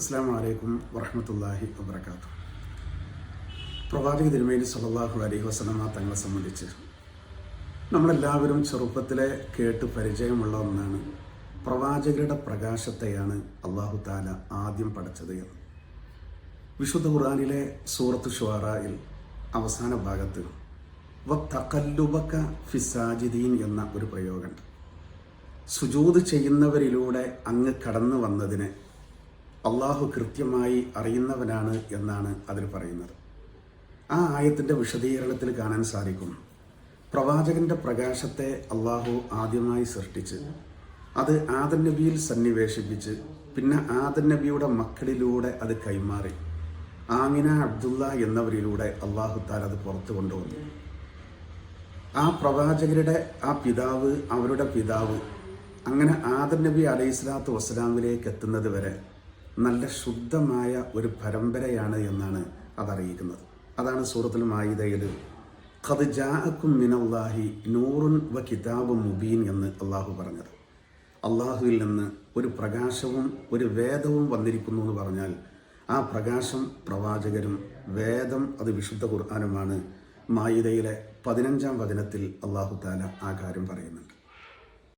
അസ്സാം വലൈക്കും വറഹമത്തല്ലാഹി വബർക്കാത്തു പ്രവാചക തിരുമേനി സല്ലല്ലാഹു അലൈഹി വസ്ലമ തങ്ങളെ സംബന്ധിച്ച് നമ്മളെല്ലാവരും ചെറുപ്പത്തിലെ കേട്ട് പരിചയമുള്ള ഒന്നാണ് പ്രവാചകരുടെ പ്രകാശത്തെയാണ് അള്ളാഹു താല ആദ്യം പഠിച്ചത് എന്ന്. വിശുദ്ധ ഖുർആനിലെ സൂറത്ത് ഷുറായിൽ അവസാന ഭാഗത്ത് വ തക്കല്ലുബക്ക ഫിസാജിദീൻ എന്ന ഒരു പ്രയോഗമുണ്ട്. സുജൂത് ചെയ്യുന്നവരിലൂടെ അങ്ങ് കടന്നു വന്നതിനെ അള്ളാഹു കൃത്യമായി അറിയുന്നവനാണ് എന്നാണ് അതിൽ പറയുന്നത്. ആ ആയത്തിന്റെ വിശദീകരണത്തിൽ കാണാൻ സാധിക്കും. പ്രവാചകന്റെ പ്രകാശത്തെ അള്ളാഹു ആദ്യമായി സൃഷ്ടിച്ച് അത് ആദൻ നബിയിൽ സന്നിവേശിപ്പിച്ച് പിന്നെ ആദൻ നബിയുടെ മക്കളിലൂടെ അത് കൈമാറി. ആമിന അബ്ദുള്ള എന്നവരിലൂടെ അള്ളാഹു താൽ അത് പുറത്തു കൊണ്ടുവന്നു. ആ പ്രവാചകരുടെ ആ പിതാവ് അവരുടെ പിതാവ് അങ്ങനെ ആദർ നബി അലൈഹി സ്വലാത്തു വസ്സലാമിലേക്ക് എത്തുന്നത് വരെ നല്ല ശുദ്ധമായ ഒരു പരമ്പരയാണ് എന്നാണ് അതറിയിക്കുന്നത് അതാണ് സൂറത്തുൽ മായിദയിൽ ഖദ് ജാഅക്കും മിനല്ലാഹി നൂറുൻ വ കിതാബും മുബീൻ എന്ന് അള്ളാഹു പറഞ്ഞത്. അള്ളാഹുവിൽ നിന്ന് ഒരു പ്രകാശവും ഒരു വേദവും വന്നിരിക്കുന്നു എന്ന് പറഞ്ഞാൽ ആ പ്രകാശം പ്രവാചകരും വേദം അത് വിശുദ്ധ ഖുർആാനുമാണ് മായിദയിലെ പതിനഞ്ചാം വചനത്തിൽ അള്ളാഹു താല ആ കാര്യം പറയുന്നുണ്ട്.